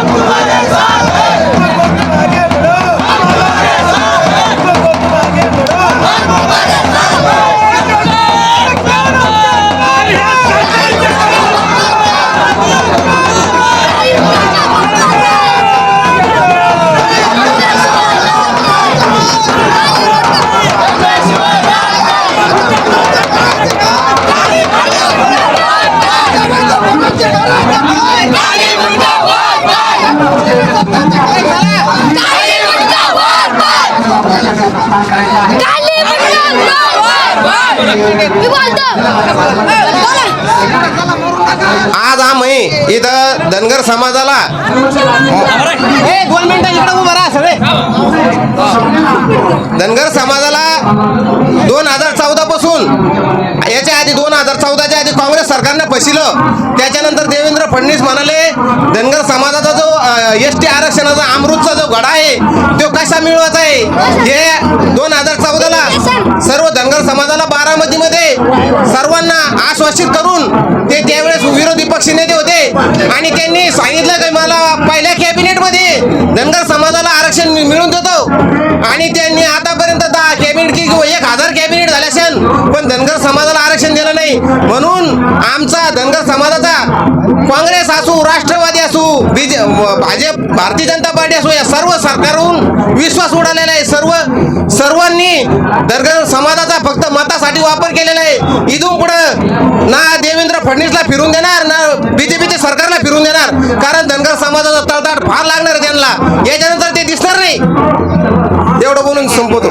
Abdullah आज आम्ही इथं धनगर समाजाला दोन मिनिटं इकडे उभं राहा सगळे. धनगर समाजाला दोन हजार चौदा पासून याच्या आधी दोन हजार चौदाच्या आधी काँग्रेस सरकारनं फसिलं त्याच्यानंतर देवेंद्र फडणवीस म्हणाले धनगर समाजाचा जो एस टी आरक्षणाचा अमृतचा जो घडा आहे तो कसा मिळवायचा आहे? हे दोन हजार चौदाला सर्व धनगर समाजाला बारामतीमध्ये सर्वांना आश्वासित करून ते त्यावेळेस विरोधी पक्ष नेते होते. आणि त्यांनी सांगितलं की मला पहिल्या कॅबिनेटमध्ये धनगर समाजाला आरक्षण मिळून देतो. आणि त्यांनी आतापर्यंत दहा कॅबिनेट की किंवा एक हजार कॅबिनेट झाले असेल पण धनगर समाजाला आरक्षण दिलं नाही. म्हणून आमचा धनगर समाजाचा काँग्रेस असू राष्ट्र बीजे भाजप भारतीय जनता पार्टी असो या सर्व सरकारहून विश्वास उडालेला आहे. सर्व सर्वांनी धनगर समाजाचा फक्त मतासाठी वापर केलेला आहे. इथून पुढं ना देवेंद्र फडणवीसला फिरून देणार ना बीजेपीच्या सरकारला फिरून देणार. कारण धनगर समाजाचा तळताट फार लागणार त्यांना. याच्यानंतर ते दिसणार नाही. एवढं बोलून संपवतो.